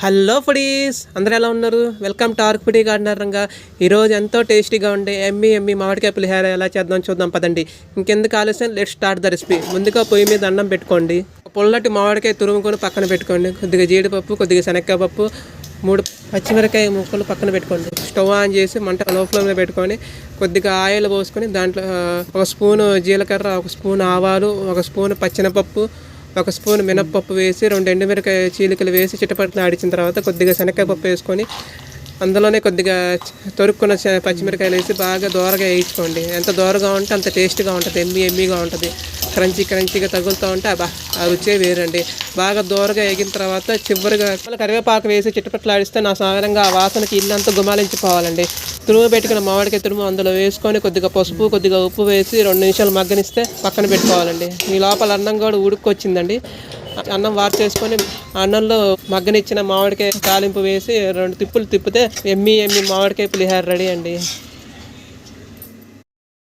Hello foodies. అందరూ ఎలా ఉన్నారు? Welcome to ark foodie gardener Ranga. ఈరోజు ఎంతో టేస్టీగా ఉండే ఎమ్మి ఎమ్మి మామిడికాయ పులిహార ఎలా చేద్దాం చూద్దాం పదండి. ఇంకెందుకు ఆలస్యం? లెట్ స్టార్ట్ ద రెసిపీ ముందుగా పొయ్యి మీద అన్నం పెట్టుకోండి. పుల్లటి మామిడికాయ తురుముకొని పక్కన పెట్టుకోండి. కొద్దిగా జీడిపప్పు కొద్దిగా శనక్కాయ పప్పు మూడు పచ్చిమిరకాయ ముక్కలు పక్కన పెట్టుకోండి. స్టవ్ ఆన్ చేసి మంట లో ఫ్లేమ్లో పెట్టుకొని కొద్దిగా ఆయిల్ పోసుకొని దాంట్లో ఒక స్పూను జీలకర్ర ఒక స్పూన్ ఆవాలు ఒక స్పూన్ పచ్చినపప్పు ఒక స్పూన్ మినప్పప్పు వేసి రెండు ఎండుమిరకాయ చీలికలు వేసి చిట్టపట్లు ఆడిచిన తర్వాత కొద్దిగా శనక్కాయ పప్పు వేసుకొని అందులోనే కొద్దిగా తొరుక్కున్న పచ్చిమిరకాయలు వేసి బాగా దోరగా వేయించుకోండి. ఎంత దోరగా ఉంటే అంత టేస్ట్గా ఉంటుంది ఎమ్మి ఎమ్మిగా ఉంటుంది. క్రంచీ క్రంచీగా తగులుతూ ఉంటే అబ్బా ఆ రుచే వేరండి. బాగా దూరగా ఎగిన తర్వాత చివరిగా కరివేపాకు వేసి చిట్టపట్లాడిస్తే నా సాధారణంగా ఆ వాసనకి ఇల్లంతా గుమాలించిపోవాలండి. తురుము పెట్టుకున్న మామిడికాయ తురుము అందులో వేసుకొని కొద్దిగా పసుపు కొద్దిగా ఉప్పు వేసి రెండు నిమిషాలు మగ్గనిస్తే పక్కన పెట్టుకోవాలండి. ఈ లోపల అన్నం కూడా ఉడుక్కొచ్చిందండి. అన్నం వారు చేసుకొని అన్నంలో మగ్గనిచ్చిన మామిడికాయ తాలింపు వేసి రెండు తిప్పులు తిప్పితే ఎమ్మి ఎమ్మి మామిడికాయ పులిహార రెడీ అండి.